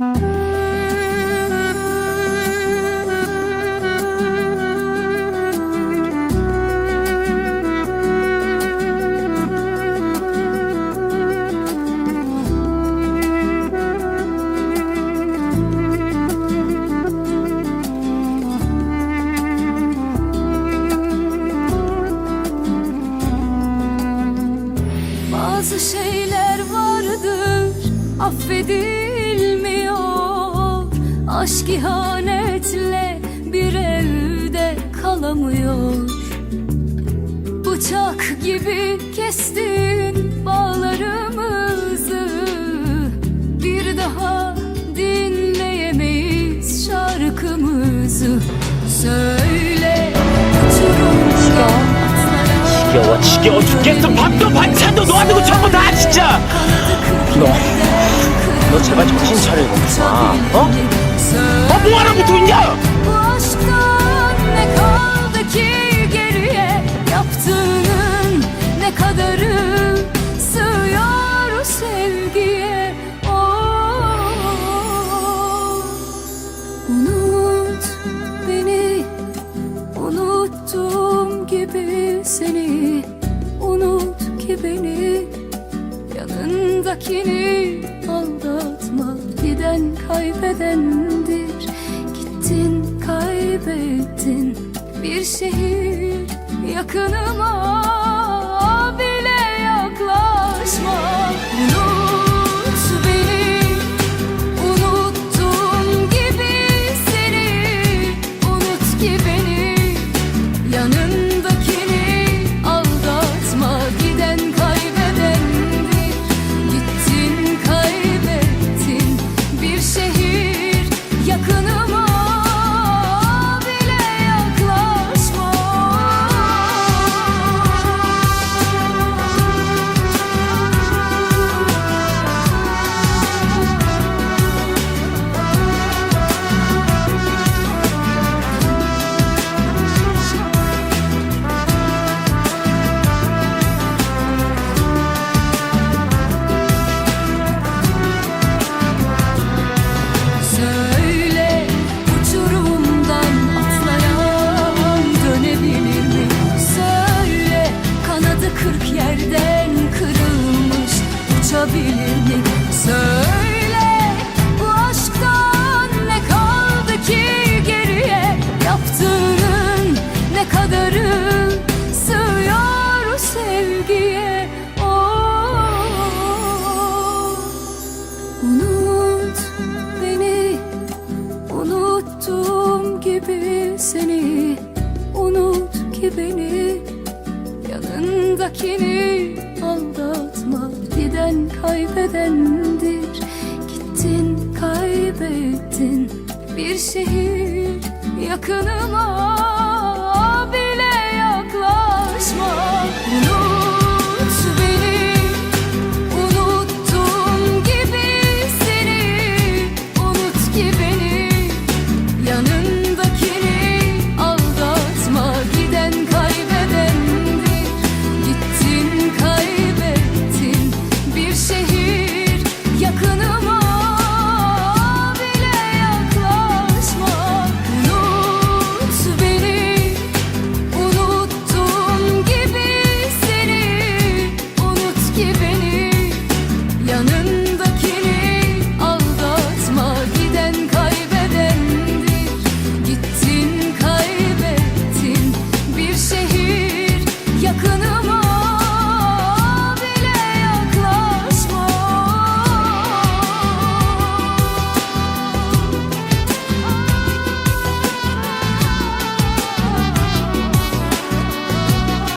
Bazı şeyler vardır affedilmiyor Aşk ihanetle bir evde kalamıyor Bıçak gibi kestin bağlarımızı Bir daha dinleyemeyiz şarkımızı Söyle uçurumda 지겨워 지겨워 죽겠어 밥도 반찬도 놓아두고 전부 다 진짜 너, 너 제발 정신 차리고 아, 어? 어 뭐하러 붙어 있냐 Bu aşktan ne kaldı ki geriye Yaptığının ne kadarı sığıyor o sevgiye Oh, Unut beni Unuttuğum gibi seni Unut ki beni Yanındakini aldatma Giden kaybedendir Bir şehir yakınıma bile yaklaşma. Unut beni Unuttuğum gibi seni Unut ki beni Yanındakini gibi seni Unut ki beni. Yanındakini aldatma Giden kaybedendir. Gittin kaybettin Bir şehir yakınıma